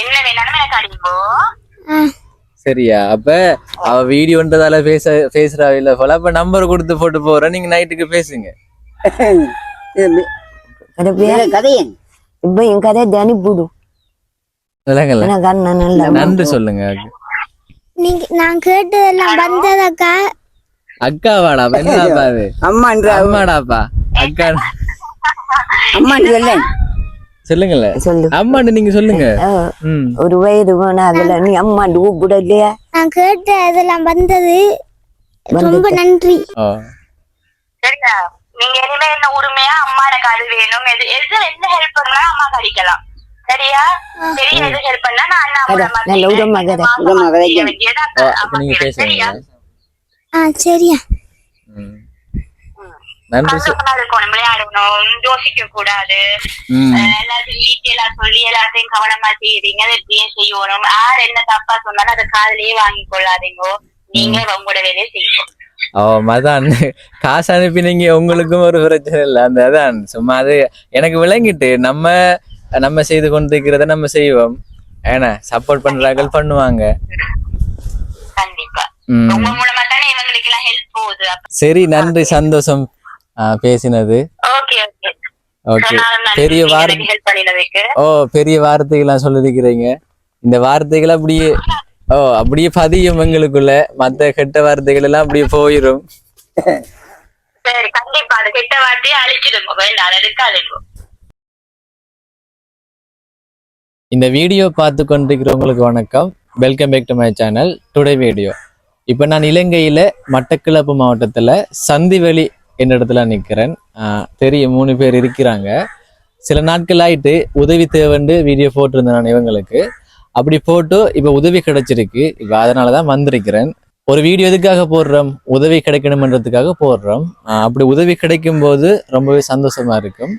என்ன வேணாலும் எனக்கு அடிங்கோ. சரியா? அப்ப அவ வீடியோன்றதால பேச பேசுறா இல்ல போல. அப்ப நம்பர் கொடுத்து போட்டு போறேன். நீங்க நைட்டுக்கு பேசுங்க. இப்ப என் கதை அனுப்பிவிடு விளங்கல. எனக்கு அண்ணன் நல்ல நன்றி சொல்லுங்க நீங்க நான் கேட்டதெல்லாம் வந்ததக்கா? அக்காவாடா? என்னப்பா அது. அம்மான்ற? அம்மாடாப்பா. அக்கா. அம்மான்னு சொல்லேன் சொல்லுங்கல்ல சொல்லு. அம்மாண்டு நீங்க சொல்லுங்க. அஹ், ம். ஒரு வயது போனா அதுல நீ அம்மா கூப்பிட இல்லையா? நான் கேட்ட இதெல்லாம் வந்தது ரொம்ப நன்றி. சரியா நீங்க இனிமே என்ன உரிமையா அம்மா எனக்கு அது வேணும்? எது எது எந்த ஹெல்ப் பண்ணா அம்மா கடிக்கலாம். சரியா? பெரிய எது ஹெல்ப் பண்ணா நான் அண்ணா. சரியா? ஆ சரியா. நன்றி யோசிக்க கூடாது. எல்லாத்தையும் டீட்டெயிலா சொல்லி எல்லாத்தையும் கவனமா செய்யறீங்க செய்யணும். யார் என்ன தப்பா சொன்னாலும் அதை காதுலயே வாங்கி கொள்ளாதீங்க. நீங்க உங்களோட வேலையை செய்யணும். ஓ மதான். காசு அனுப்பினீங்க. உங்களுக்கும் ஒரு பிரச்சனை இல்லை. அந்த அதான். சும்மா அது எனக்கு விளங்கிட்டு நம்ம நம்ம செய்து கொண்டிருக்கிறத நம்ம செய்வோம். ஏன்னா சப்போர்ட் பண்றார்கள் பண்ணுவாங்க. கண்டிப்பா. சரி நன்றி. சந்தோஷம். பேசினது. ஓகே பெரிய வார் ஹெல்ப் பண்ணினதுக்கு. ஓ பெரிய வார்த்தைகள்லாம் சொல்லிருக்கிறீங்க. இந்த வார்த்தைகள் அப்படியே ஓ அப்படியே பதியும் எங்களுக்குள்ள. மத்த கெட்ட வார்த்தைகள் எல்லாம் அப்படியே கண்டிப்பா. அது கெட்ட வார்த்தையை எடுக்காதுங்க. இந்த வீடியோ பார்த்து கொண்டிருக்கிறவங்களுக்கு வணக்கம். Welcome back to my channel today video இப்போ நான் இலங்கையில் மட்டக்களப்பு மாவட்டத்தில் சந்திவெளி என்னிடத்துல நிற்கிறேன் தெரியும் மூணு பேர் இருக்கிறாங்க. சில நாட்கள் ஆயிட்டு உதவி தேவைண்டு வீடியோ போட்டிருந்தேன் நான் இவங்களுக்கு. அப்படி போட்டு இப்போ உதவி கிடைச்சிருக்கு. இப்போ அதனால தான் வந்திருக்கிறேன். ஒரு வீடியோ எதுக்காக போடுறோம்? உதவி கிடைக்கணுமன்றதுக்காக போடுறோம். அப்படி உதவி கிடைக்கும் போது ரொம்பவே சந்தோஷமா இருக்கும்.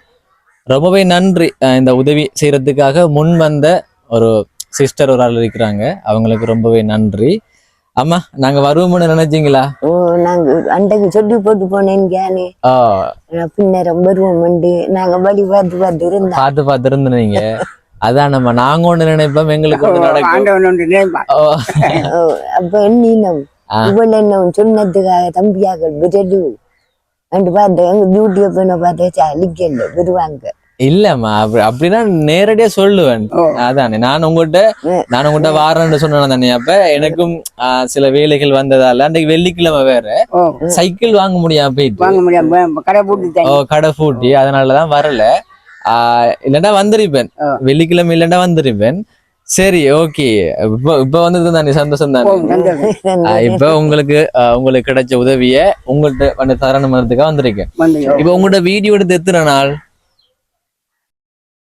ரொம்பவே நன்றி இந்த உதவி செய்யறதுக்காக முன் வந்த ஒரு சிஸ்டர் ஒரு ஆள் இருக்கிறாங்க. அவங்களுக்கு ரொம்பவே நன்றி. அம்மா நாங்க வருவோம்னு நினைச்சீங்களா? ஓ நாங்க அண்டைக்கு சொல்லி போட்டு போனேன் கேனே ஆ. பின்னரம் வருவோம் நாங்க வழி பார்த்து பார்த்து இருந்தோம். பார்த்து பார்த்து இருந்தீங்க அதான் நம்ம நாங்க ஒண்ணு நினைப்போம் எங்களுக்கு ஒண்ணு நடக்கும். அப்ப எண்ணினம். இவள் என்ன சொன்னதுக்காக தம்பியாக விரடு அண்டு பார்த்தேன் எங்க டியூட்டியை போன பார்த்தா அழிக்கல வருவாங்க? இல்லம்மா அப்படி அப்படின்னா நேரடியா சொல்லுவேன். அதானே. நான் உங்ககிட்ட நான் உங்ககிட்ட வாரேன்னு சொன்னேன் தானே. அப்ப எனக்கும் சில வேலைகள் வந்ததால அன்றைக்கு வெள்ளிக்கிழமை வேற. சைக்கிள் வாங்க முடியாம போயிட்டு. வாங்க முடியாம கடை போட்டு ஓ கடை பூட்டி அதனாலதான் வரல. ஆஹ் இல்லைன்னா வந்திருப்பேன். வெள்ளிக்கிழமை இல்லைன்னா வந்திருப்பேன். சரி ஓகே. இப்போ இப்போ வந்தது தானே சந்தோஷம் தானே. இப்போ உங்களுக்கு உங்களுக்கு கிடைச்ச உதவிய உங்கள்கிட்ட வந்து தரணுன்றதுக்காக வந்திருக்கேன். வந்து இப்போ உங்கள்கிட்ட வீடியோ எடுத்து எத்தனை நாள்?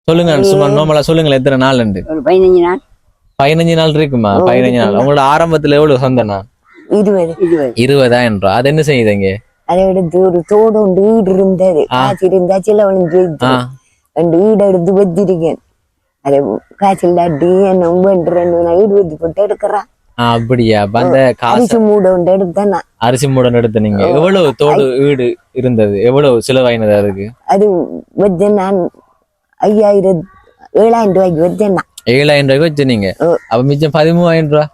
சொல்லுங்க சும்மா நார்மலா சொல்லுங்களேன் எத்தனை நாள் உண்டு ஒரு பதினஞ்சு நாள். பதினஞ்சு நாள் இருக்குமா? பதினஞ்சு நாள். உங்களோட ஆரம்பத்துல எவ்வளவு சொந்தனா இருபது. இருபது. இருபதாயிரம் அது என்ன செய்யுதுங்க அதை எடுத்து ஒரு தோடு ஒன்று வீடு இருந்தது. காய்ச்சி இருந்தா சில ஒன்று ஆ. ரெண்டு வீடு எடுத்து வச்சிருக்கேன். அதை காய்ச்சல் அடி என்ன ரெண்டு நான் வீடு வச்சு போட்டு எடுக்கிறான் ஆ, அப்படியா? அப்ப அந்த காசு அரிசி மூடை ஒன்று எடுத்தேன் நான். அரிசி மூடன் எடுத்து நீங்க. எவ்வளவு தோடு வீடு இருந்தது? எவ்வளவு செலவாயினது அதுக்கு? அது வச்சேன் நான். ஐயாயிரம் ஏழாயிரம் ரூபாய்க்கு வச்சேன் நான் ஏழாயிரம் ரூபாய்க்கு வச்சு நீங்க ஓ. அப்ப மிச்சம் பதிமூவாயிரம் ரூபா.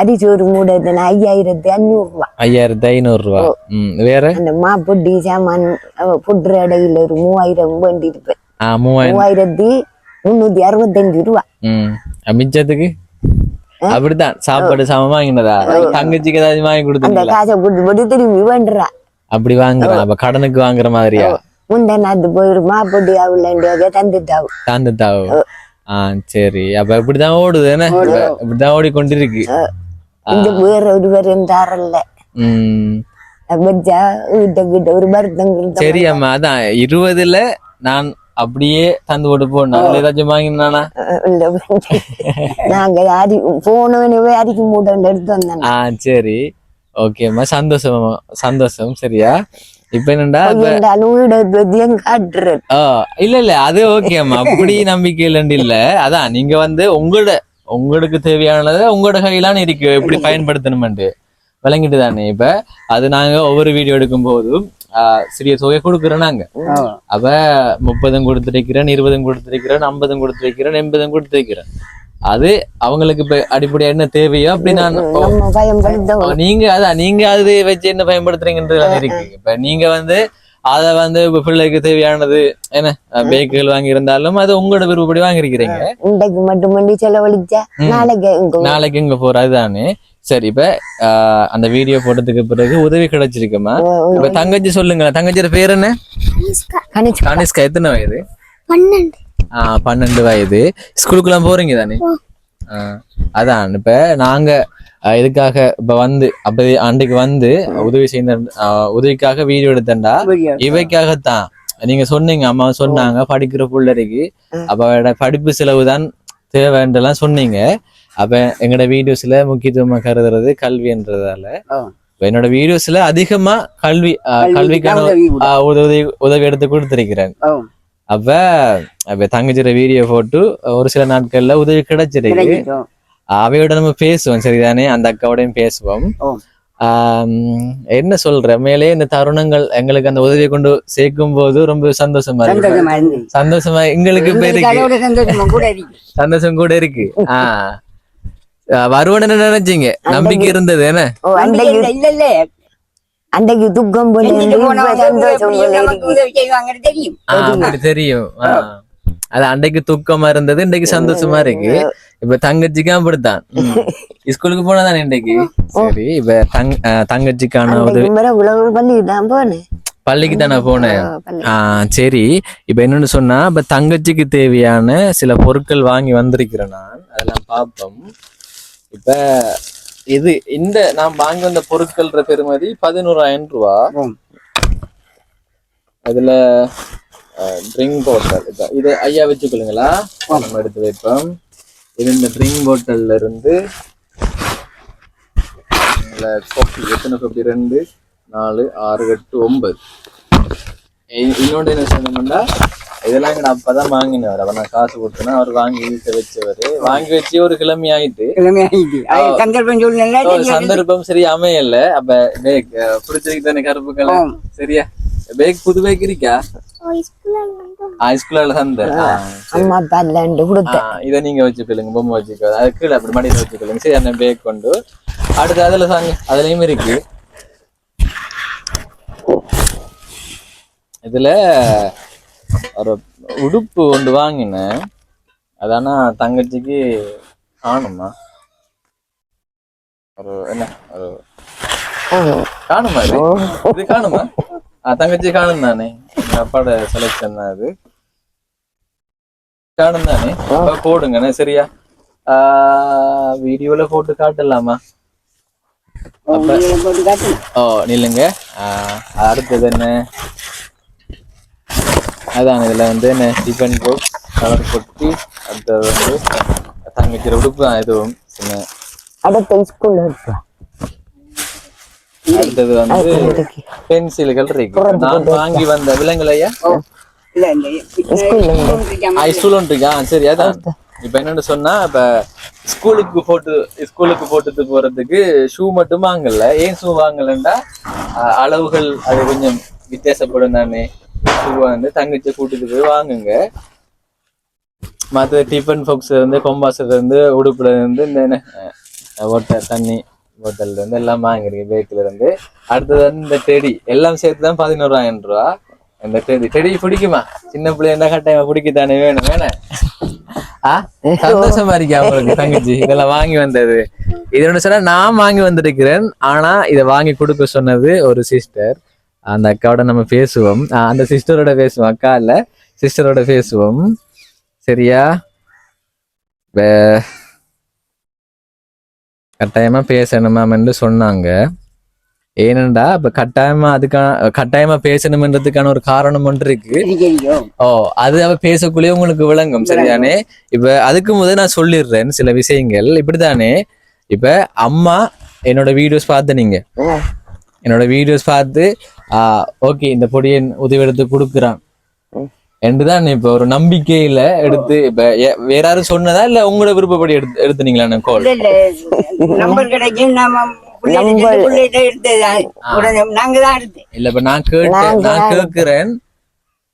அரிசி ஒரு மூடை ஐயாயிரத்தி அஞ்சூறு ரூபா ஐயாயிரத்தி ஐநூறு ரூபா வேற? அந்த மா பொட்டி சாமான் அவ புட்டுற இடையில ஒரு மூவாயிரம் வேண்டி இருப்பேன் மூவாயிரத்தி முன்னூத்தி அறுபத்தஞ்சு ரூபா. மிச்சத்துக்கு? அப்படித்தான். சாப்பாடு சமமா வாங்கினதா? தங்கச்சிக்கு ஏதாவது வாங்கி அந்த காசை கொடுத்து போட்டு திரும்பி வேண்டுறா. அப்படி வாங்குறான் அப்ப கடனுக்கு வாங்குற மாதிரியா? முண்டை நாத்து போயிரு மா பொட்டி ஆகலண்டியாக தந்துட்டாவு தாந்துட்டாவோ ஆ. சரி. அப்ப இப்படிதான் ஓடுது என்ன? இப்ப இப்படிதான் ஓடிக்கொண்டிருக்கு. இந்த வேற ஒருவர் தாரல்ல ஒரு கிட்ட சரி அம்மா அதான். இருபதுல நான் அப்படியே தந்து போட்டு அதுல ஏதாச்சும் வாங்கினானா? இல்ல. நாங்க அரி போனவனவே அரிக்கு மூட்டை எடுத்து வந்தேன். ஆ சரி. ஓகேம்மா சந்தோஷம் சந்தோஷம் சரியா? இப்ப என்னடா இல்ல இல்ல அது ஓகேம்மா அப்படி நம்பிக்கை இல்லைன்னு இல்ல. அதான் நீங்க வந்து உங்களோட உங்களுக்கு தேவையானதை உங்களோட கையிலான இருக்கு. எப்படி பயன்படுத்தணும்ட்டு விளங்கிட்டு தானே இப்ப. அது நாங்க ஒவ்வொரு வீடியோ எடுக்கும் போதும் சிறிய தொகை கொடுக்குறோம் நாங்க. அப்ப முப்பதும் கொடுத்துருக்கிறேன் இருபதும் கொடுத்துருக்கிறேன் ஐம்பதும் கொடுத்துருக்கிறேன் எண்பதும் கொடுத்துருக்கிறேன். அது அவங்களுக்கு இப்ப அடிப்படையா என்ன தேவையோ அப்படி நான் நீங்க அதான் நீங்க அது வச்சு என்ன பயன்படுத்துறீங்கன்றது இருக்கு இப்ப நீங்க வந்து அத வந்து இப்ப பிள்ளைக்கு தேவையானது என்ன பேக்குகள் வாங்கி இருந்தாலும் அது உங்களோட விருப்பப்படி வாங்கிருக்கிறீங்க இன்றைக்கு மட்டுமண்டி செலவழிச்சா. நாளைக்கு நாளைக்கு இங்க போற அதுதானே. சரி இப்ப ஆஹ், அந்த வீடியோ போட்டதுக்கு பிறகு உதவி கிடைச்சிருக்குமா? இப்ப தங்கச்சி சொல்லுங்க தங்கச்சியோட பேர் என்ன? கனிஷ்கா எத்தனை வயது? பன்னெண்டு. பன்னெண்டு வயது. ஸ்கூலுக்குலாம் போறீங்க தானே? ஆஹ் அதான். இப்ப நாங்க இதுக்காக இப்ப வந்து அப்ப அன்றைக்கு வந்து உதவி செய்த உதவிக்காக வீடியோ எடுத்தேன்டா. வீடியோ இவைக்காகத்தான். நீங்க சொன்னீங்க அம்மா சொன்னாங்க படிக்கிற பிள்ளைக்கு அவட படிப்பு செலவு தான் தேவைன்றலாம் சொன்னீங்க. அப்ப எங்களோட வீடியோஸ்ல முக்கியத்துவமா கருதுறது கல்வின்றதால என்னோட வீடியோஸ்ல அதிகமா கல்வி கல்விக்கான உதவி உதவி உதவி எடுத்து கொடுத்திருக்கிறேன். அப்ப அப்ப தங்கச்சியோட வீடியோ போட்டு ஒரு சில நாட்கள்ல உதவி கிடைச்சிருக்கு. அவையோட நம்ம பேசுவோம் சரிதானே? அந்த அக்காவோடையும் பேசுவோம். என்ன சொல்ற? மேலே இந்த தருணங்கள் எங்களுக்கு அந்த உதவியை கொண்டு சேர்க்கும் போது ரொம்ப சந்தோஷமா இருக்கு. சந்தோஷமா எங்களுக்கு சந்தோஷமா கூட இருக்கு. சந்தோஷம் கூட இருக்கு. ஆஹ் வருவன்னு நினைச்சீங்க? நம்பிக்கை இருந்தது என்ன? அன்றைக்கு. அன்றைக்கு துக்கம் தெரியும். ஆஹ் ஆஹ் அது அன்றைக்கு துக்கமா இருந்தது இன்னைக்கு சந்தோஷமா இருக்கு. இப்ப தங்கச்சிக்கும் அப்படித்தான். ஸ்கூலுக்கு போனதானே இன்னைக்கு சரி இப்ப தங் ஆஹ் தங்கச்சிக்கான உதவி பள்ளிக்கு தானே போனேன். ஓ, பள்ளி. ஆ சரி. இப்ப என்னன்னு சொன்னா இப்ப தங்கச்சிக்கு தேவையான சில பொருட்கள் வாங்கி வந்திருக்கிறேன் நான். அதெல்லாம் பார்ப்போம். இப்ப இது இந்த நான் வாங்கி வந்த பொருட்கள்ன்ற பெருமதி பதினோராயிரம் ரூபா. அதுல ட்ரிங்க் பாட்டில் இப்போ இது ஐயா வச்சுக்கொள்ளுங்களா? நம்ம எடுத்து வைப்போம். இது இந்த ட்ரிங்க் பாட்டில்ல இருந்து கோப்பி எத்தனை கோப்பி ரெண்டு நாலு ஆறு எட்டு ஒன்பது. இன்னொன்று என்ன சொன்னோம்னா இதெல்லாம் எங்க அப்பதான் வாங்கினவர். அவர் நான் காசு கொடுத்தேன்னா அவர் வாங்கி வீட்டை வச்சவர். வாங்கி வச்சு ஒரு கிழமை ஆயிட்டு. சந்தர்ப்பம். சந்தர்ப்பம் சரி அமையல. அப்ப பேக் பிடிச்சிருக்கு தானே கருப்பு கலர். சரியா? பேக் புது பேக் இருக்கா? தந்த. அம்மா கொடுத்தேன். இதை நீங்க வச்சுக்கொள்ளுங்க பொம்மை வச்சுக்கோ. அது கீழே அப்படி மடியில வச்சுக்கொள்ளுங்க. சரி அந்த பேக் கொண்டு அடுத்து அதுல சாங்க அதுலயும் இருக்கு. இதுல ஒரு உடுப்பு ஒன்று வாங்கினேன். அதானா தங்கச்சிக்கு காணுமா? ஒரு என்ன ஒரு காணுமா இது காணுமா? செலக்ஷன் தான் அது காணும் தானே அப்ப போடுங்கண்ணே சரியா வீடியோல போட்டு காட்டலாமா ஓ, காட்டு. நில்லுங்க அடுத்தது என்ன அதான் இதுல வந்து என்ன டிஃபன் பாக்ஸ் கலர் பொட்டி அடுத்தது வந்து தங்கச்சியோட உடுப்பு தான் இதுவும் சின்ன அடுத்த ஸ்கூல்ல இருப்பா அடுத்தது வந்து பென்சில்கள் இருக்கு. நான் வாங்கி வந்த விலங்குலையா ஸ்கூல் இருக்கா? சரி அதான். இப்ப என்னன்னு சொன்னா இப்ப ஸ்கூலுக்கு போட்டு ஸ்கூலுக்கு போட்டுட்டு போறதுக்கு ஷூ மட்டும் வாங்கல. ஏன் ஷூ வாங்கலன்னா அளவுகள் அது கொஞ்சம் வித்தியாசப்படும் தானே. ஷூ வந்து தங்கச்சி கூட்டிட்டு போய் வாங்குங்க. மற்ற டிஃபன் பாக்ஸ் இருந்து கொம்பாஸ்ல இருந்து உடுப்புல இருந்து இந்த ஒட்டை தண்ணி. போத்தல்ல இருந்து எல்லாம் வாங்கிருக்கேன் பேக்கில் இருந்து. அடுத்தது வந்து இந்த டெடி எல்லாம் சேர்த்து தான் பதினோராயிரம் ரூபா இந்த டெடி டெடி பிடிக்குமா? சின்ன பிள்ளைங்க கட்டாயமா பிடிக்கத்தானே வேணும் வேணே? ஆ? சந்தோஷமா இருக்கா உங்களுக்கு தங்கச்சி. இதெல்லாம் வாங்கி வந்தது. இது ஒண்ணு சொன்னா நான் வாங்கி வந்திருக்கிறேன் ஆனா இதை வாங்கி கொடுக்க சொன்னது ஒரு சிஸ்டர் அந்த அக்காவோட நம்ம பேசுவோம். அந்த சிஸ்டரோட பேசுவோம் அக்கா இல்ல சிஸ்டரோட பேசுவோம். சரியா? கட்டாயமா பேசணுமாம்னு சொன்னாங்க. ஏனண்டா இப்ப கட்டாயமா அதுக்கான கட்டாயமா பேசணும்ன்றதுக்கான ஒரு காரணம் ஒன்று இருக்கு. ஓ அது அவ பேசக்குள்ளே உங்களுக்கு விளங்கும். சரிதானே? இப்ப அதுக்கு முதல் நான் சொல்லிடுறேன் சில விஷயங்கள். இப்படிதானே இப்ப அம்மா என்னோட வீடியோஸ் பார்த்து நீங்க. என்னோட வீடியோஸ் பார்த்து ஓகே இந்த பொடியை உதவி எடுத்து கொடுக்குறான். என்றுதான் இப்ப ஒரு நம்பிக்கையில எடுத்து இப்ப வேற யாரும் சொன்னதா இல்ல உங்களோட விருப்பப்படி எடுத்து எடுத்துனீங்களா கோல் நம்பர் கிடைக்கும். நாம இல்ல இப்ப நான் கேட்டேன் நான் கேட்கிறேன்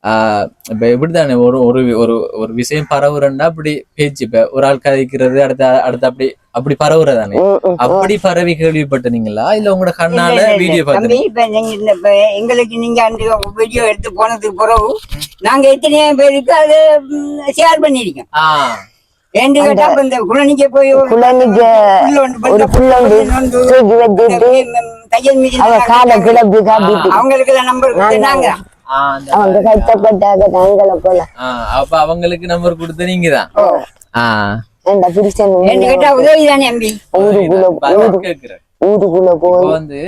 ஆஹ் இப்ப எப்படித்தானே ஒரு ஒரு ஒரு ஒரு விஷயம் பரவுறண்டா அப்படி பேச்சு இப்ப ஒரு ஆள் கதைக்கிறது அடுத்த அடுத்து அப்படி அப்படி பரவுறதானே. அப்படி பரவி கேள்விப்பட்டீங்களா இல்ல உங்களோட கண்ணால வீடியோ பார்த்து எங்களுக்கு நீங்க அந்த வீடியோ எடுத்து போனதுக்கு பிறகு நாங்க எத்தனையோ பேருக்கு அதை ஷேர் பண்ணிருக்கோம் ஆஹ் ஏன்னு கேட்டா இந்த குழந்தைக்கு போய் ஒன்று ஒரு ஒன்று தூக்கி வச்சுட்டு அவ காலை கிளப்பி காட்டிட்டு அவங்களுக்கு நம்பர் கொடுத்தாங்க அவங்க கஷ்டப்பட்டாங்க நாங்கள போல. ஆஹ் அப்ப அவங்களுக்கு நம்பர் கொடுத்து நீங்க தான் ஊருக்குள்ள ஊருக்குள்ள போய் வந்து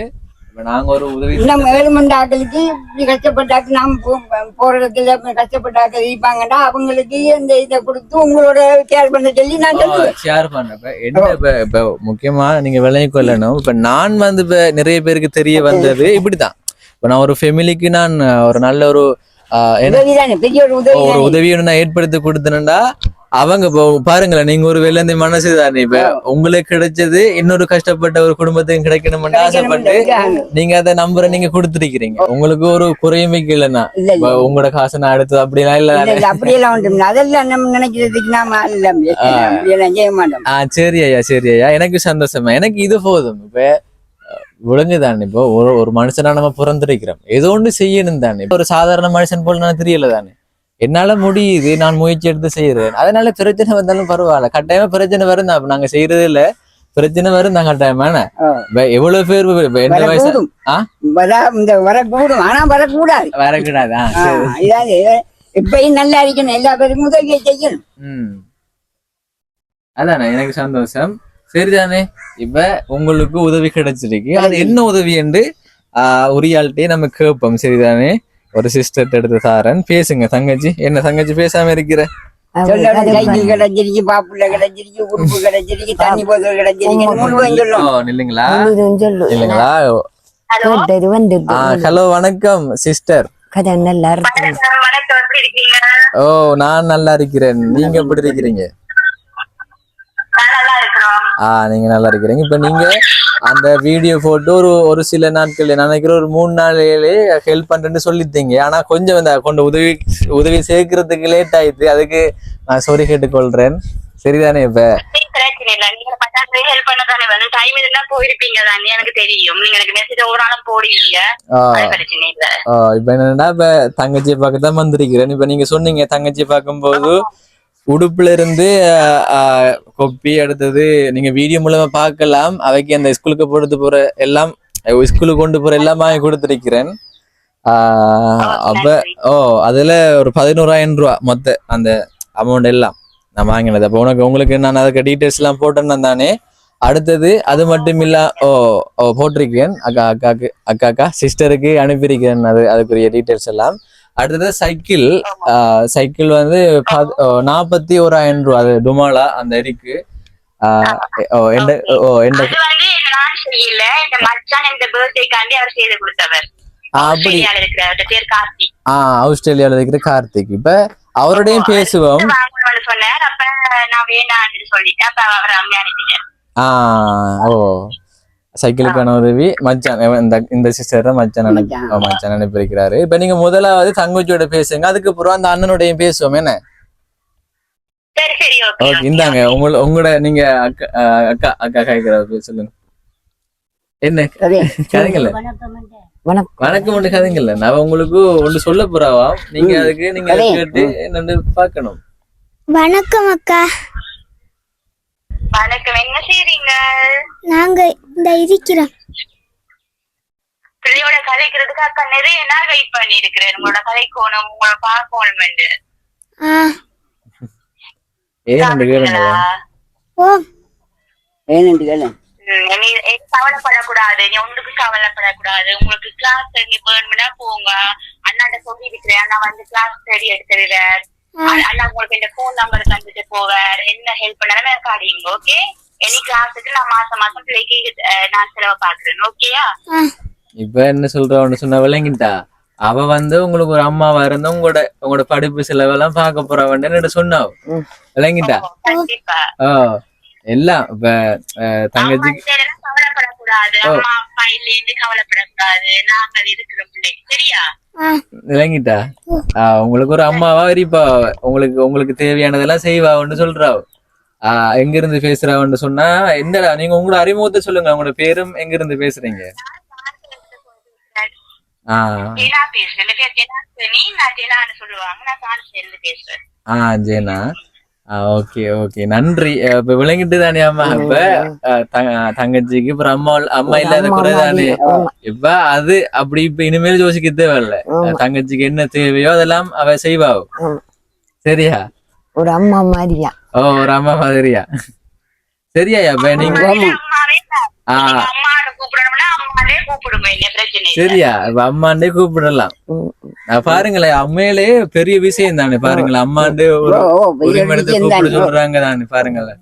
நாங்க ஒரு உதவி இந்த வேலுமண்ட ஆக்களுக்கு இப்படி கஷ்டப்பட்டாக்கு நாம் போ- போற இடத்துல கஷ்டப்பட்டாக்க இருப்பாங்கடா அவங்களுக்கு இந்த இதை கொடுத்து உங்களோட கேர் பண்ண சொல்லி நான் சொல்லுவேன். ஷேர் பண்ணப்ப என்ன இப்ப இப்ப முக்கியமா நீங்க விளங்கி கொள்ளணும். இப்ப நான் வந்து இப்ப நிறைய பேருக்கு தெரிய வந்தது இப்படிதான் இப்ப நான் ஒரு ஃபெமிலிக்கு நான் ஒரு நல்ல ஒரு ஆஹ், என்ன? உதவி தானே பெரிய ஒரு. உதவியை நான் ஏற்படுத்தி கொடுத்தேன்டா. அவங்க இப்போ பாருங்களேன் நீங்க ஒரு வெள்ளந்தி மனசு தானே இப்ப. உங்களுக்கு கிடைச்சது இன்னொரு கஷ்டப்பட்ட ஒரு குடும்பத்துக்கு கிடைக்கணும்னு ஆசைப்பட்டு நீங்க அதை நம்பரை நீங்க கொடுத்துருக்கீங்க உங்களுக்கு ஒரு குறையுமே இல்லைன்னா உங்களோட காசை நான் எடுத்து அப்படிலாம் இல்ல. அப்படியெல்லாம் ஒன்றும் அதெல்லாம் நம்ம நினைக்கிறதுக்கு நாம இல்ல அப்படியெல்லாம் செய்ய மாட்டோம். ஆ சரி ஐயா சரி ஐயா. எனக்கு சந்தோஷமா. எனக்கு இது போதும். இப்ப விளங்குதானே இப்போ ஒரு ஒரு மனுஷனா நம்ம பிறந்திருக்கிறோம். ஏதோ ஒன்று செய்யணும் தானே. இப்ப ஒரு சாதாரண மனுஷன் போல நான் தெரியல தானே. என்னால முடியுது நான் முயற்சி எடுத்து செய்யறேன் அதனால பிரச்சனை வந்தாலும் பரவாயில்ல. கட்டாயமா பிரச்சனை வரும் தான். நாங்க செய்யறது இல்ல. பிரச்சனை வரும் தான் கட்டாயமா என்ன? ஆ. இப்ப எவ்வளவு பேர் எந்த வயசு? இந்த வரக்கூடும். ஆனா வரக்கூடாது. வரக்கூடாதா? இதாவது இப்பயும் நல்லா இருக்கணும். எல்லா பேருக்கும் உதவியை செய்யணும். அதானே எனக்கு சந்தோஷம். சரிதானே இப்ப உங்களுக்கு உதவி கிடைச்சிருக்கு. அது என்ன உதவி என்று ஆஹ், உரியாள்கிட்டயே நம்ம கேட்போம். சரிதானே ஒரு சிஸ்டர் எடுத்து தாரன். பேசுங்க தங்கச்சி. என்ன தங்கச்சி பேசாம இருக்கிற? ஹலோ? வணக்கம் சிஸ்டர் நல்லா ஓ நான் நல்லா இருக்கிறேன். நீங்க எப்படி இருக்கிறீங்க? நான் நல்லா இருக்கிறோம். ஆ நீங்க நல்லா இருக்கிறீங்க. இப்ப நீங்க? அந்த வீடியோ போட்டு ஒரு ஒரு சில நாட்கள் நான் நினைக்கிறேன் ஒரு மூணு நாளிலே ஹெல்ப் பண்றேன்னு சொல்லித்தீங்க ஆனா கொஞ்சம் இந்த கொண்டு உதவி உதவி சேர்க்கறதுக்கு லேட் ஆயிடுது அதுக்கு நான் சாரி கேட்டுக்கொள்றேன். சரிதானே இப்ப? இப்ப என்னன்னா இப்ப தங்கச்சியை பார்க்க தான் வந்திருக்கிறேன். இப்ப நீங்க சொன்னீங்க தங்கச்சியை பார்க்கும்போது உடுப்புல இருந்து கொப்பி அடுத்தது நீங்க வீடியோ மூலமா பார்க்கலாம். அவைக்கு அந்த ஸ்கூலுக்கு போடுறது போற எல்லாம் ஸ்கூலுக்கு கொண்டு போற எல்லாம் வாங்கி கொடுத்துருக்கிறேன். அப்ப ஓ அதுல ஒரு பதினோராயிரம் ரூபா மொத்த அந்த அமௌண்ட் எல்லாம் நான் வாங்கினது. அப்போ உனக்கு உங்களுக்கு நான் அதுக்கு டீட்டெயில்ஸ் எல்லாம் போட்டேன்னு தானே? அடுத்தது அது மட்டும் இல்ல ஓ ஓ போட்டிருக்கேன் அக்கா அக்காக்கு அக்கா அக்கா சிஸ்டருக்கு அனுப்பியிருக்கேன் அது அதுக்குரிய டீட்டெயில்ஸ் எல்லாம். அடுத்தது சைக்கிள். சைக்கிள் வந்து நாற்பத்தி ஓராயிரம் ரூபா. அது டுமாலா அந்த அப்படி. ஆஸ்திரேலியால இருக்கிற கார்த்திக். இப்ப அவரோடையும் பேசுவோம். சொன்னார். அப்ப அனுப்பிட்டேன் ஆஹ் ஓ. சைக்கிளுக்கான உதவி மச்சான் இந்த இந்த சிஸ்டர் தான் மச்சான் அனுப்பி மச்சான். அனுப்பியிருக்கிறாரு இப்ப நீங்க முதலாவது தங்கச்சியோட பேசுங்க. அதுக்கப்புறம் அந்த அண்ணனோடையும் பேசுவோம். என்ன? சரி சரி ஓகே ஓகே இந்தாங்க. உங்கள உங்களோட நீங்க அக்கா அஹ், அக்கா அக்கா கேட்கிற சொல்லுங்க. என்ன? சரி கதைங்கல்ல வணக்கம். வணக்கம் ஒண்ணு கதைங்கல்ல நான் உங்களுக்கு ஒண்ணு சொல்ல போறாவா? நீங்க அதுக்கு நீங்க. கேட்டு என்னன்னு பார்க்கணும். வணக்கம் அக்கா. வணக்கம். என்ன செய்றீங்க? நாங்க இந்த இருக்கிறோம். பிள்ளையோட கதைக்கிறதுக்கு அக்கா நிறைய நாள் வெயிட் பண்ணி இருக்கிறேன் உங்களோட கதைக்கோணும் உங்களோட பார்க்கணும் நீ கவலைப்படக்கூடாது. நீ ஒன்றுக்கு கவலைப்படக்கூடாது. உங்களுக்கு கிளாஸ் நீ வேணும்னா போங்க. அண்ணாட்ட சொல்லி இருக்கிறேன் அண்ணா வந்து கிளாஸ் ரெடி எடுத்துருவார் அண்ணா உங்களுக்கு இந்த போன் நம்பர் தந்துட்டு போவார் என்ன ஹெல்ப் பண்ணாலும் எனக்கு அடிங்க ஓகே எனி கிளாஸுக்கு நான் மாசம் மாசம் பிள்ளைக்கு நான் செலவு பாக்குறேன் ஓகேயா இப்ப என்ன சொல்றவன்னு சொன்ன விளங்கிட்டா? அவ வந்து உங்களுக்கு ஒரு அம்மாவா இருந்தா உங்களோட உங்களோட படிப்பு செலவெல்லாம் பார்க்க போறவன்னு சொன்னாவ விளங்கிட்டா? ஓ எல்லாம் இப்ப தங்கச்சி கவலைப்படக்கூடாது அம்மா அப்பா இல்லைன்னு கவலைப்படக்கூடாது. நாங்கள் இருக்கிற பிள்ளைங்க சரியா? விளங்கிட்டா உங்களுக்கு ஒரு அம்மாவா? வெறிப்பா உங்களுக்கு உங்களுக்கு தேவையானதெல்லாம் செய்வான்னு சொல்றா. எங்க இருந்து பேசுறான்னு சொன்னா என்னடா நீங்க உங்களோட அறிமுகத்தை சொல்லுங்க. உங்களோட பேரும் எங்க இருந்து பேசுறீங்க ஆ ஜெனா. ஓகே ஓகே நன்றி இப்ப விளங்கிட்டு தானே அம்மா இப்ப தங்கச்சிக்கு அப்புறம் அம்மா அம்மா இல்லாத குறை தானே இப்ப அது அப்படி இப்ப இனிமேல் யோசிக்க தேவையில்ல. தங்கச்சிக்கு என்ன தேவையோ அதெல்லாம் அவ செய்வா. சரியா ஒரு அம்மா மாதிரியா ஓ ஒரு அம்மா மாதிரியா சரியா இப்ப நீங்க அம்மாவே சரியா? அம்மாண்டே கூப்பிடலாம். பாருங்களேன் அம்மையிலே பெரிய விஷயம் தானே பாருங்களேன். அம்மாண்டு ஒரு ஓ, ஓ, ஒரு பெரிய மடத்தை விஷயம் கூப்பிட. சொல்றாங்க தானே பாருங்களேன்.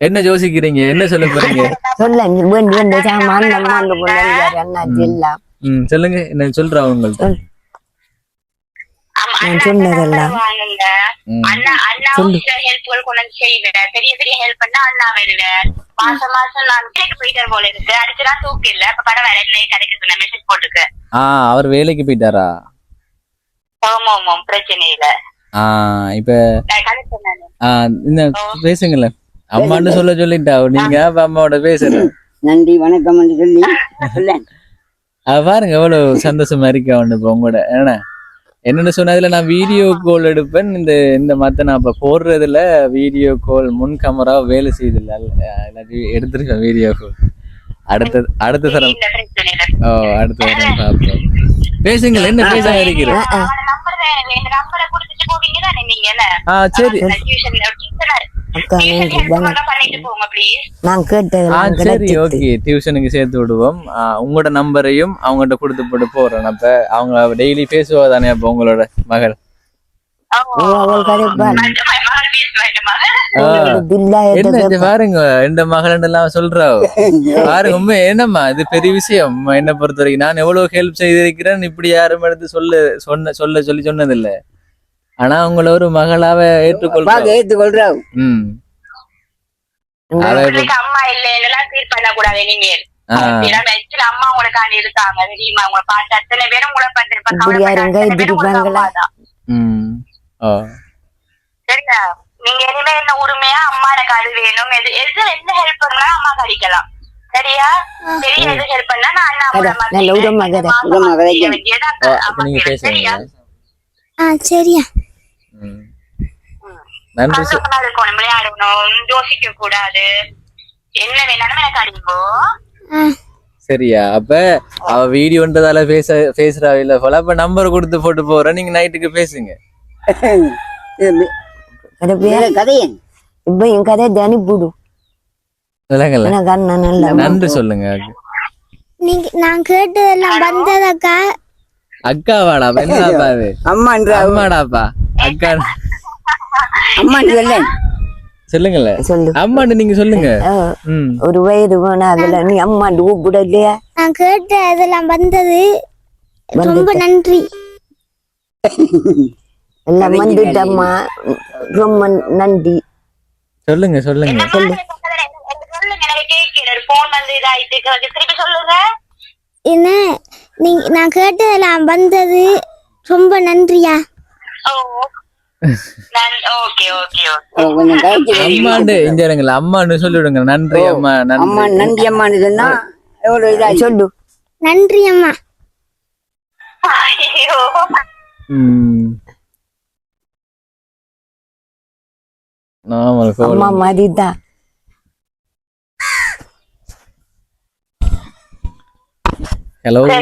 என்ன யோசிக்கிறீங்க? என்ன சொல்ல போறீங்க? சொல்ல நீ வேண்டி வேண்டிய சாமான் நம்ம அந்த பொண்ணு அண்ணாச்சி எல்லாம் ம் சொல்லுங்க என்ன சொல்றா உங்கள்ட்ட சொல். அம்மா, நான் சொன்னதெல்லாம். அண்ணா அண்ணா ஹெல்ப்கள் கொண்டு வந்து செய்வேன். பெரிய பெரிய ஹெல்ப் பண்ணா அண்ணா வருவேன். மாசம் மாசம் நான் வீட்டுக்கு போயிட்டு போல இருக்கு. அடுத்த நாள் தூக்கு இல்ல இப்ப பரவாயில்ல என்ன கிடைக்க சொன்ன மெசேஜ் போட்டுருக்கு. ஆ அவர் வேலைக்கு போயிட்டாரா? ஆமா ஆமா பிரச்சனை இல்ல. ஆ இப்ப இந்த பேசுங்களேன் அம்மான்னு சொல்ல சொல்லிட்டா. நீங்க அம்மாவோட பேசுறேன் நன்றி வணக்கம் சொல்லி பாருங்க எவ்வளவு சந்தோஷமா இருக்கா ஒண்ணு இப்ப உங்களோட ஏன்னா என்னன்னு சொன்னதுல நான் வீடியோ கால் எடுப்பேன். இந்த இந்த மத்த நான் இப்ப போடுறதுல வீடியோ கால் முன் கேமரா வேலை இல்லாட்டி எடுத்திருக்கேன் வீடியோ கால் அடுத்த அடுத்த தரம். ஓ அடுத்த தரம் பார்ப்போம். பேசுங்கள் என்ன பேச இருக்கிறேன் ஆ. சரி. அக்கா நான் சரி ஓகே டியூஷனுக்கு சேர்த்து விடுவோம். உங்களோட நம்பரையும் அவங்ககிட்ட கொடுத்து போட்டு போறேன். அப்ப அவங்க டெய்லி பேசுவா தானே அப்ப உங்களோட மகள்? பாருங்க இந்த மகள் எல்லாம் சொல்றா பாருங்க உண்மை என்னம்மா இது பெரிய விஷயம். என்ன பொறுத்த வரைக்கும் நான் எவ்வளவு ஹெல்ப் செய்திருக்கிறேன் இப்படி யாரும் எடுத்து சொல்ல சொன்ன சொல்ல சொல்லி சொன்னதில்லை. ஆனா உங்களை ஒரு மகளாவ ஏற்றுக்கொள்றா பார்க்க ஏற்றுக்கொள்றாவு ம். அம்மா இல்ல எல்லாம் ஃபீல் பண்ண கூடாது நீங்க அம்மா உங்களுக்காண்டி இருக்காங்க தெரியுமா? உங்களை பார்த்து அத்தனை பேரும் உங்களை பார்த்து சரியா? நீங்க இனிமே என்ன உரிமையா அம்மா எனக்கு அது வேணும்? எது எது என்ன ஹெல்ப் பண்ணலாம் அம்மா கழிக்கலாம் சரியா? பெரிய எது ஹெல்ப் பண்ணா நான் அண்ணா. சரியா சரியா. நன்றி இருக்கணும். விளையாடணும். யோசிக்க கூடாது என்ன வேணாலும் எனக்கு அடிங்கோ ஆ சரியா? அப்ப அவ வீடியோன்றதால பேச பேசுறா இல்ல போல. அப்ப நம்பர் கொடுத்து போட்டு போறேன் நீங்க நைட்டுக்கு பேசுங்க. இப்ப என் கதை அண்ணன் நல்ல நன்றி சொல்லுங்க. நீங்க நான் கேட்டதெல்லாம் வந்ததக்கா? அக்காவாடா அம்மான்ற. அம்மாடாப்பா. அக்கா. அம்மான்னு சொல்லேன். சொல்லுங்கல்ல சொல்லு. அம்மாண்டு நீங்க சொல்லுங்க. ஒரு வயது போனா அதுல நீ அம்மா கூப்பிட இல்லையா? நான் கேட்ட இதெல்லாம் வந்தது ரொம்ப நன்றி. எல்லாம் வந்துட்டு அம்மா ரொம்ப நன்றி. சொல்லுங்க சொல்லுங்க. சொல்லு சொல்லுங்க எனக்கு கேட்கிறேன் போன் வந்து இதாயிட்டு கொஞ்சம் திருப்பி சொல்லுங்க. என்ன? நீங்க நான் கேட்டதெல்லாம் வந்தது ரொம்ப நன்றியா? அம்மாண்டு சொல்லிவிடுங்க. நன்றி அம்மா அம்மா நன்றி அம்மான்னு சொன்னா எவ்வளவு இதாச்சு சொல்லு. நன்றி அம்மா. ஐயோ. ம். நாமல் அம்மா மாதிரி தான் ஹலோ சரி இப்ப உங்களுக்கு போன் வருது போல இருக்கு உங்களுக்கு என்ன ஓ போன் வருதா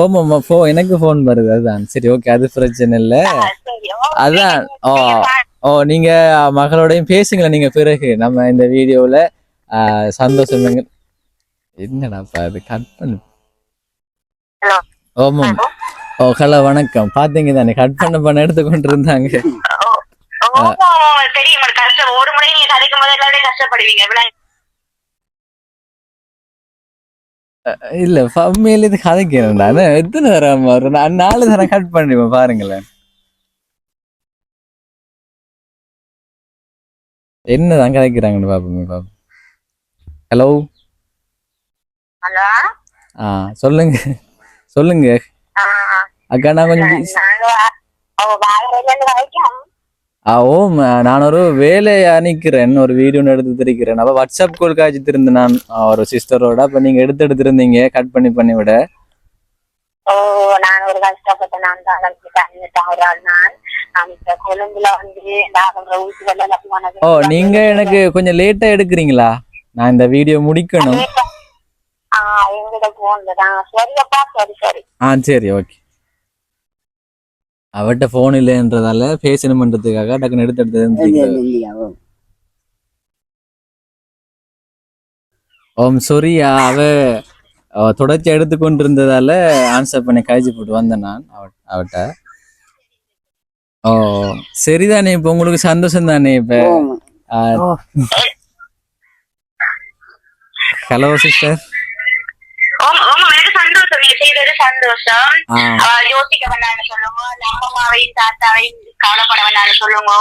ஓமாம்மா ஃபோ எனக்கு ஃபோன் வருது. அதுதான். சரி ஓகே அது பிரச்சனை இல்ல. அதான் ஓ ஓ நீங்க மகளோடையும் பேசுங்களேன் நீங்க பிறகு. நம்ம இந்த வீடியோல சந்தோஷம் என்னடாப்பா அது கட் பண்ணு. ஓமாம் ஓ ஹலோ. வணக்கம். பாத்தீங்க தானே? கட் பண்ண பண்ண எடுத்து கொண்டு இருந்தாங்க ஓ, ஓ, ஒரு முறை நீங்க கதைக்கும் போது எல்லாரும் கஷ்டப்படுவீங்க. இல்ல உண்மையில இது கதைக்கிறேன் நான் எத்தனை தரம் ஒரு நா- நாலு தரம் கட் பண்ணிடுவேன் பாருங்களேன். என்னதான் கதைக்கிறாங்கன்னு பாப்போமே பாப்போம். ஹலோ ஹலோ ஆ சொல்லுங்க. சொல்லுங்க. அக்கா நான் கொஞ்சம் ஓம் நான் ஒரு வேலையா நிக்கிறேன் ஒரு வீடியோ எடுத்து திரிக்கிறேன். அப்ப வாட்ஸ்அப் கால் காய்ச்சி திருந்தேன் நான் ஒரு சிஸ்டரோட அப்ப நீங்க எடுத்து எடுத்திருந்தீங்க. கட் பண்ணி பண்ணி விட. ஓ நான் ஒரு நான் தான் ஓ நீங்க எனக்கு கொஞ்சம் லேட்டா எடுக்கிறீங்களா? நான் இந்த வீடியோ முடிக்கணும். ஆ சரி ஓகே அவட்ட ஃபோன் இல்லைன்றதால பேசணுமன்றதுக்காக டக்குன்னு எடுத்து எடுத்து ஓம் சொரியா அவ தொடர்ச்சி எடுத்து கொண்டிருந்ததால ஆன்சர் பண்ணி கழிச்சு போட்டு வந்தேன் நான் அவ- அவட்ட. ஓ சரிதானே இப்ப உங்களுக்கு சந்தோஷம் தானே இப்ப. ஹலோ சிஸ்டர் ஆமா எனக்கு சந்தோஷம். யோசிக்க வேண்டாம்னு சொல்லுங்க. நம்ம அம்மாவையும் தாத்தாவையும் கவலைப்பட வேண்டாம்னு சொல்லுங்க.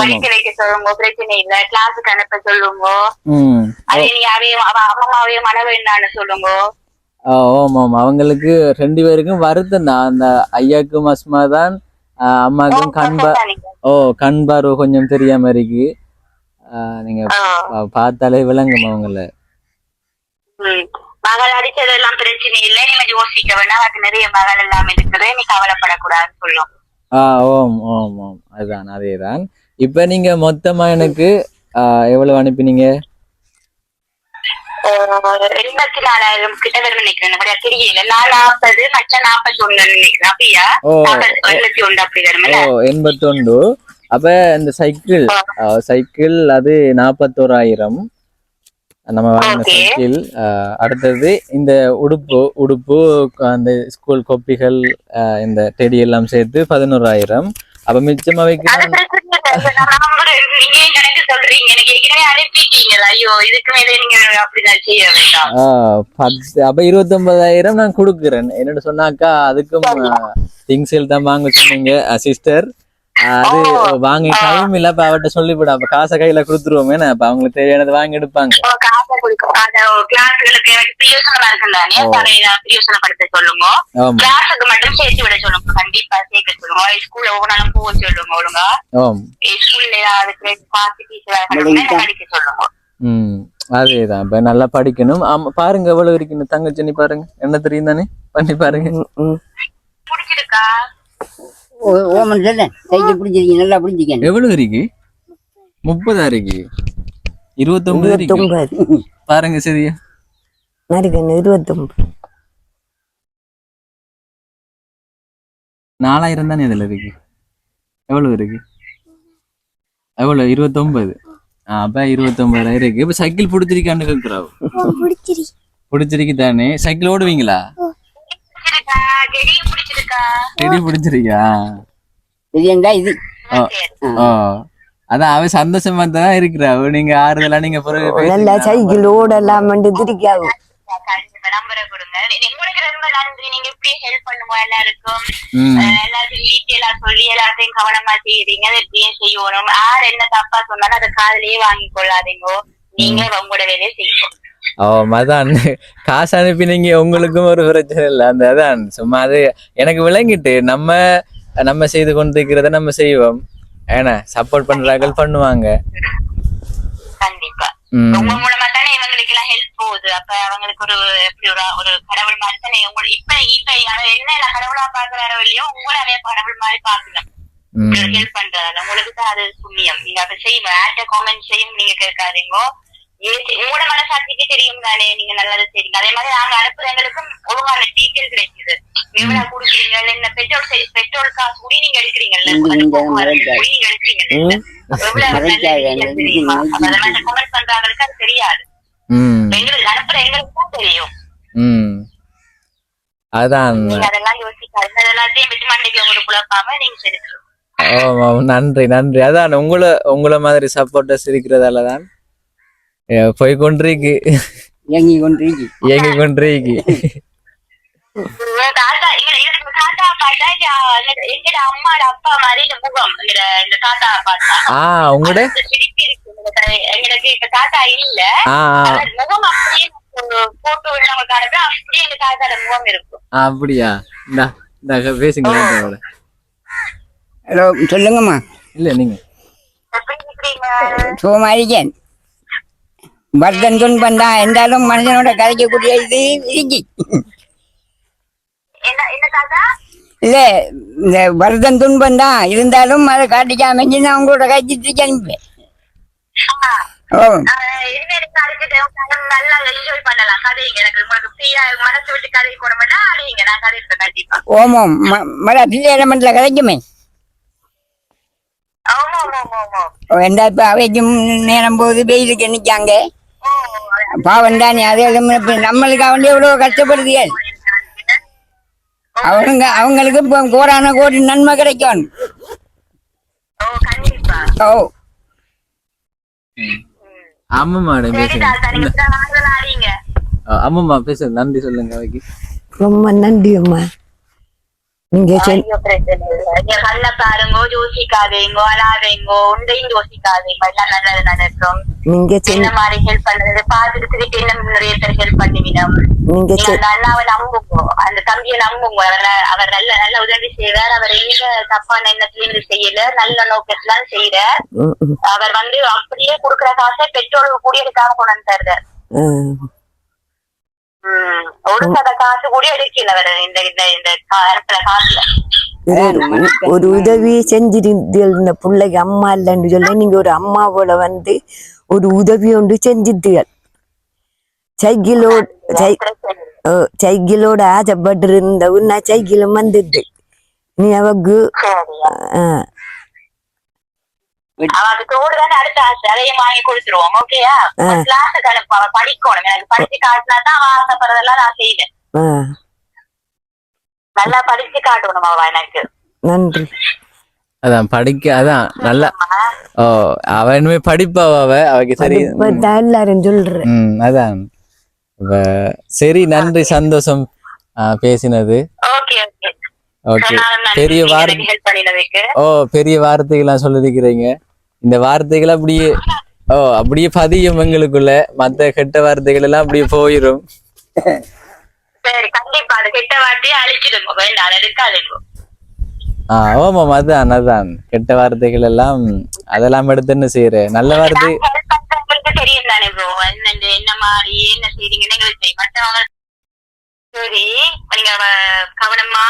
படிக்க வைக்க சொல்லுங்க. பிரச்சனை இல்ல. கிளாஸுக்கு அனுப்ப சொல்லுங்க. அதே நீ அவையும் அவ அம்மாவையும் மன வேண்டாம்னு சொல்லுங்க. ஆ, ஆமா ஆமா. அவங்களுக்கு ரெண்டு பேருக்கும் வருத்தம் தான். அந்த ஐயாக்கும் அஸ்மா தான் அம்மாக்கும் கண் பா ஓ கண் பார்வை கொஞ்சம் தெரியாம இருக்கு. நீங்க பார்த்தாலே விளங்கும் அவங்கள. மகள் அடிச்சதெல்லாம் பிரச்சனை இல்லை. நீங்க யோசிக்க வேண்டாம் அது நிறைய மகள் எல்லாம் இருக்குது. நீ கவலைப்படக்கூடாதுன்னு சொல்லும். ஆ ஓம் ஓம் ஓம். அதுதான் அதேதான். இப்ப நீங்க மொத்தமா எனக்கு எவ்வளவு அனுப்பினீங்க? எண்பத்தி நாலாயிரம் கிட்ட வரும் நினைக்கிறேன். எனக்கு தெரியல நான் நாற்பது நாற்பத்தி ஒண்ணு நினைக்கிறேன். அப்படியா? அப்படி அப்ப இந்த சைக்கிள் சைக்கிள் அது நாற்பத்தோராயிரம். நம்ம வாங்கின. சைக்கிள் அடுத்தது இந்த உடுப்பு உடுப்பு அந்த ஸ்கூல் கொப்பிகள் இந்த டெடி எல்லாம் சேர்த்து பதினோராயிரம். அப்ப மிச்சமா பத்து அப்ப இருபத்தொன்பதாயிரம் நான் கொடுக்குறேன். என்னோட சொன்னாக்கா அதுக்கும் திங்ஸ் தான் வாங்க சொன்னீங்க சிஸ்டர் அது வாங்க டைம் இல்ல அப்ப அவட்ட சொல்லிவிட. அப்ப காசை கையில கொடுத்துருவோமே அப்ப அவங்களுக்கு தேவையானது வாங்கி எடுப்பாங்க. கொடுக்கும் அந்த கிளாஸ்களுக்கு எனக்கு பிரியோசனமா இருக்கும் தானே ஓ. அதை பிரியோசனப்படுத்த சொல்லுங்க. கிளாஸுக்கு மட்டும் சேர்த்து விட சொல்லுங்க. கண்டிப்பா சேர்க்க சொல்லுங்க. ஸ்கூல்ல ஒவ்வொரு போக சொல்லுங்க ஒழுங்கா. ஸ்கூல்ல ஏதாவது சொல்லுங்க. ம் அதேதான். இப்ப நல்லா படிக்கணும். ஆமா பாருங்க எவ்வளவு இருக்குன்னு தங்கச்சி நீ பாருங்க. என்ன தெரியும் தானே? பண்ணி பாருங்க. பிடிச்சிருக்கா? ஓமன் சொல்ல. சைக்கிள் பிடிச்சிருக்கீங்க நல்லா பிடிச்சிருக்கேன் எவ்வளவு இருக்கு? முப்பதா இருக்கு? இருபத்தொன்பது இருக்கு? பாருங்க சரியா மறுக்கணும் இருபத்தொன்பது நாலாயிரம் தானே இதுல இருக்கு? எவ்வளவு இருக்கு? எவ்வளவு? இருபத்தொன்பது. ஆ, அப்ப இருபத்தொன்பதாயிரம் இருக்கு. இப்ப சைக்கிள் பிடிச்சிருக்கான்னு கேக்குறாவு? பிடிச்சிரி. பிடிச்சிருக்கு தானே சைக்கிள் ஓடுவீங்களா? கெடியும் பிடிச்சிருக்கா? இது? ஓ ஓ. அதான் அவ சந்தோஷமா தான் இருக்கிறாவு நீங்க ஆறுதலா நீங்க பிறகு நல்லா. சைக்கிள் ஓடலாம் ரொம்ப நன்றி நீங்க இப்படி ஹெல்ப் பண்ணுவோம் எல்லாருக்கும்? எல்லாத்தையும் டீட்டெயிலா சொல்லி எல்லாத்தையும் கவனமா செய்யறீங்க. அதை செய்யணும். யார் என்ன தப்பா சொன்னாலும் அதை காதுலயே வாங்கி கொள்ளாதீங்க. நீங்க உங்களோட வேலையை செய்யணும். ஓ அதான். காசு அனுப்பினீங்க உங்களுக்கும் ஒரு பிரச்சனை இல்லை. அந்த அதான். சும்மா அது எனக்கு விளங்கிட்டு நம்ம நம்ம செய்து கொண்டிருக்கிறத நம்ம செய்வோம். ஏன்னா சப்போர்ட் பண்றார்கள் பண்ணுவாங்க. கண்டிப்பா. உங்க மூலமா தானே இவங்களுக்கு எல்லாம் ஹெல்ப் போகுது. அப்ப அவங்களுக்கு ஒரு எப்படி ஒரு ஒரு கடவுள் மாதிரி தானே உங்களை இப்ப இப்ப என்ன கடவுளா பாக்குறாரோ இல்லையோ உங்களை அதே கடவுள் மாதிரி பாக்கணும் ம். ஹெல்ப் பண்றதால. உங்களுக்கு தான் அது புண்ணியம். நீங்க அதை செய்யுங்க. ஆட்ட காமெண்ட் செய்யும் நீங்க கேட்காதீங்க. உங்களோட மனசாட்சிக்கு தெரியும் தானே. நீங்க நல்லது செய்றீங்க. அதே மாதிரி நாங்க அனுப்புறவங்களுக்கும் ஒழுங்கான டீட்டெயில் கிடைக்குது. எவ்வளவு கொடுக்குறீங்க என்ன பெட்ரோல் பெட்ரோல் காசு கூட நீங்க எடுக்கிறீங்கல்ல? நீங்க எடுக்கிறீங்கல்ல? கமெண்ட் அது தெரியாது. ம். எங்களுக்கு அனுப்புற எங்களுக்கு தான் தெரியும். ம். அதான் அதெல்லாம் யோசிக்காது அதெல்லாத்தையும் விட்டு மண்டைக்கு உங்களுக்கு குழப்பாம நீங்க செலுத்தணும் ஆமா, நன்றி நன்றி. அதான் உங்களை உங்களை மாதிரி சப்போர்ட்டர்ஸ் இருக்கிறதால தான் ஏ, போய் கொண்டிருக்கு இயங்கி கொண்டிருக்கு இயங்கி கொண்டிருக்கு தாத்தா எங்க தாத்தா பார்த்தா எங்க- எங்கட அம்மாட அப்பா மாதிரி இந்த முகம் இந்த தாத்தா பார்த்தா ஆ உங்களோட இந்த இப்ப தாத்தா இல்ல. முகம் அப்படியே போட்டோ நமக்கு அனுப்பி அப்படியே எங்க தாத்தாட முகம் இருக்கும். அப்படியா? இந்தா இந்த பேசுங்க. ஹலோ சொல்லுங்கம்மா. இல்ல நீங்க. சுகமாரிக்கேன் வர்தன் துன்பம் தான். இருந்தாலும் மனுஷனோட கதைக்கக்கூடிய இது இருக்கு இல்ல இந்த வருதன் துன்பம் தான். இருந்தாலும் அதை காட்டிக்காம நான் உங்களோட கைச்சிட்டு அனுப்பேன் ஓ. ஓமம் ஆமா ஓ, எந்த இப்ப அவைக்கும் நேரம் போது வெயிலுக்கு நிக்காங்க. ஓ பாவம் தானே. அதே நம்மளுக்கு அவன் எவ்வளவு கஷ்டப்படுதியே அவங்க அவங்களுக்கு இப்போ கோடான கோடி நன்மை கிடைக்கும். ஓ கண்டிப்பா. ஓ. ஆமாம்மா சரி பேசுங்க ஆமாம்மா பேசுங்க நன்றி சொல்லுங்க அவைக்கு. ரொம்ப நன்றி அம்மா நீங்க கண்ணை பாருங்க யோசிக்காதீங்க அழாதீங்க உண்டையும் யோசிக்காதீங்க. எல்லாம் நல்லது நடக்கும் நீங்க என்ன மாதிரி ஹெல்ப் பண்ணது பார்த்துட்டு திருப்பி என்ன நிறைய பேர் ஹெல்ப் பண்ணுவீங்க. நீங்க அந்த அண்ணாவை நம்புங்க. அந்த தம்பியை நம்புங்க. அவர் நல்ல நல்ல உதவி செய்வார். அவர் எங்க தப்பான எண்ணத்துல இருந்து செய்யல. நல்ல நோக்கத்துல செய்யற. அவர் வந்து அப்படியே குடுக்கற காசை பெட்ரோலுக்கு கூடி எடுக்காம கொண்டு வந்து ஒரு சத காசு கூட எடுக்கல இந்த இந்த இந்த கா- அனுப்புற காசுல ஒரு உதவி செஞ்சிருந்தீர்கள் இந்த பிள்ளைக்கு அம்மா இல்லைன்னு சொல்ல நீங்க ஒரு அம்மாவோட வந்து ஒரு உதவி ஒன்று செஞ்சிட்டீர்கள் சைக்கிளோட சைக்கிளோட ஆசைப்பட்டு இருந்தவு நான் சைக்கிளும் வந்துட்டு நீ அவக்கு தோடு தானே அடுத்த ஆசை. அதையும் வாங்கி கொடுத்துருவோம். ஓகேயா ஆ. கிளாஸுக்கு அனுப்பு. அவன் படிக்கணும். எனக்கு படிச்சு காட்டினா தான் அவன் ஆசைப்படுறதெல்லாம் நான் செய்வேன். நல்லா படிச்சு காட்டணும் எனக்கு. நன்றி. அதான் படிக்க அதான் நல்லா ஓ அவ இனிமே படிப்பா அவ? அவைக்கு சரி. சொல்றேன் ம் அதான். சரி நன்றி சந்தோஷம் பேசினது. ஓகே ஓகே ஓகே பெரிய வார்த்தை ஓ பெரிய வார்த்தைகள்லாம் சொல்லிருக்கிறீங்க. இந்த வார்த்தைகள் அப்படியே ஓ அப்படியே பதியும் எங்களுக்குள்ள. மத்த கெட்ட வார்த்தைகள் எல்லாம் அப்படியே போயிரும். சரி கண்டிப்பா. அது கெட்ட வார்த்தையை அழிச்சிடுங்க வேண்டாம் அதை எடுக்காதுங்க ஆ ஓமாம் அதான் அதான். கெட்ட வார்த்தைகள் எல்லாம் அதெல்லாம் எடுத்து என்ன செய்யற? நல்ல வார்த்தை என்ன செய்றீங்கன்னு சரி நீங்க கவனமா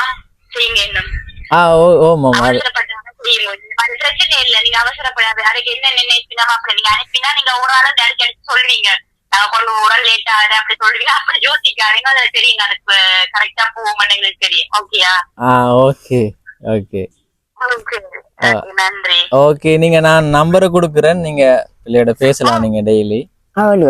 பிரச்சனை இல்ல. நீங்க அவசரப்படாது. அதுக்கு என்ன நினைப்பினா அப்படி நீங்க அனுப்பினா நீங்க ஒரு ஆளை அடிச்சு அடிச்சு சொல்லுவீங்க கொண்டு உடல் லேட் ஆகுது அப்படி சொல்லுவீங்க அப்படி யோசிக்காதீங்க. அது தெரியுங்க அதுக்கு கரெக்டா போவோம்னு எங்களுக்கு தெரியும். ஓகேயா ஓகே. ஓகே. நன்றி. ஓகே. நீங்க நான் நம்பரை கொடுக்குறேன். நீங்க பிள்ளையோட பேசலாம் நீங்க டெய்லி அவள்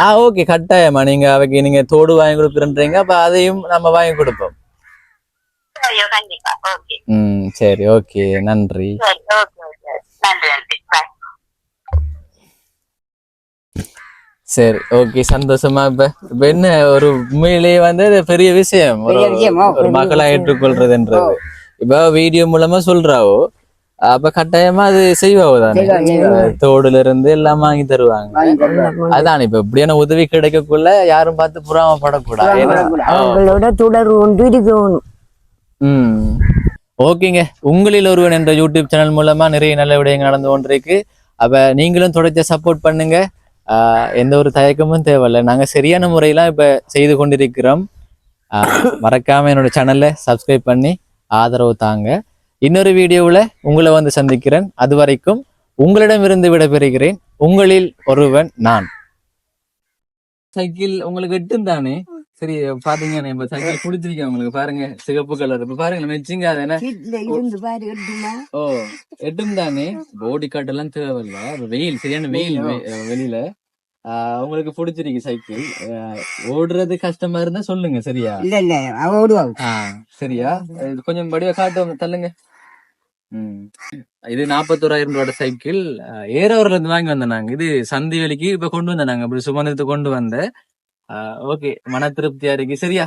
ஆ ஓகே கட்டாயமா நீங்க அவைக்கு நீங்க தோடு வாங்கி கொடுக்குறேன்றீங்க அப்ப அதையும் நம்ம வாங்கி கொடுப்போம் ம் சரி ஓகே நன்றி சரி ஓகே சந்தோஷமா இப்ப இப்ப என்ன ஒரு உண்மையிலேயே வந்து அது பெரிய விஷயம் ஒரு மக்களா ஏற்றுக்கொள்றதுன்றது இப்ப வீடியோ மூலமா சொல்றாவோ அப்ப கட்டாயமா அது செய்வாங்க. தோடுல இருந்து எல்லாம் வாங்கி தருவாங்க. அதான் இப்ப இப்படியான உதவி கிடைக்கக்குள்ள யாரும் பார்த்து புறாமப்படக்கூடாது ஏன்னா- ஆ. அவங்களோட தொடர்பு ஒன்று இருக்கணும். ம். ஓகேங்க. உங்களில் ஒருவன் என்ற யூடியூப் சேனல் மூலமா நிறைய நல்ல விடயங்கள் நடந்து கொண்டிருக்கு. அப்ப நீங்களும் தொடர்ச்சி சப்போர்ட் பண்ணுங்க. எந்த ஒரு தயக்கமும் தேவையில்லை. நாங்க சரியான முறையெல்லாம் இப்ப செய்து கொண்டிருக்கிறோம். மறக்காம என்னோட சேனல்ல சப்ஸ்கிரைப் பண்ணி ஆதரவு தாங்க. இன்னொரு வீடியோவில் உங்களை வந்து சந்திக்கிறேன். அது வரைக்கும் உங்களிடமிருந்து விடைபெறுகிறேன். உங்களில் ஒருவன் நான். சைக்கிள் உங்களுக்கு எட்டும் தானே? சரி பாத்தீங்கன்னா இப்ப சைக்கிள் குடிச்சிருக்கேன் உங்களுக்கு. பாருங்க சிகப்பு கலர் இப்ப பாருங்க மெச்சிங்க அது என்ன? இருந்து பாரு எடுத்துமா ஓ எட்டும் தானே? போடி காட்டெல்லாம் தேவையில்ல. இப்ப வெயில் சரியான வெயில் வெளியில. ஆஹ் உங்களுக்கு பிடிச்சிருக்கு சைக்கிள். ஓடுறது கஷ்டமா இருந்தா சொல்லுங்க சரியா? இல்ல இல்ல அவ ஓடுவா. ஆ சரியா? இது கொஞ்சம் படிவா காட்டுவாங்க தள்ளுங்க. இது நாற்பத்தோராயிரம் ரூபாய் சைக்கிள். ஏறவரில் இருந்து வாங்கி வந்தேன் நாங்க. இது சந்தி வெளிக்கு இப்ப கொண்டு வந்தேன் நாங்க. அப்படி சுமந்தத்தை கொண்டு வந்தேன். ஓகே. மன திருப்தியா இருக்கு சரியா?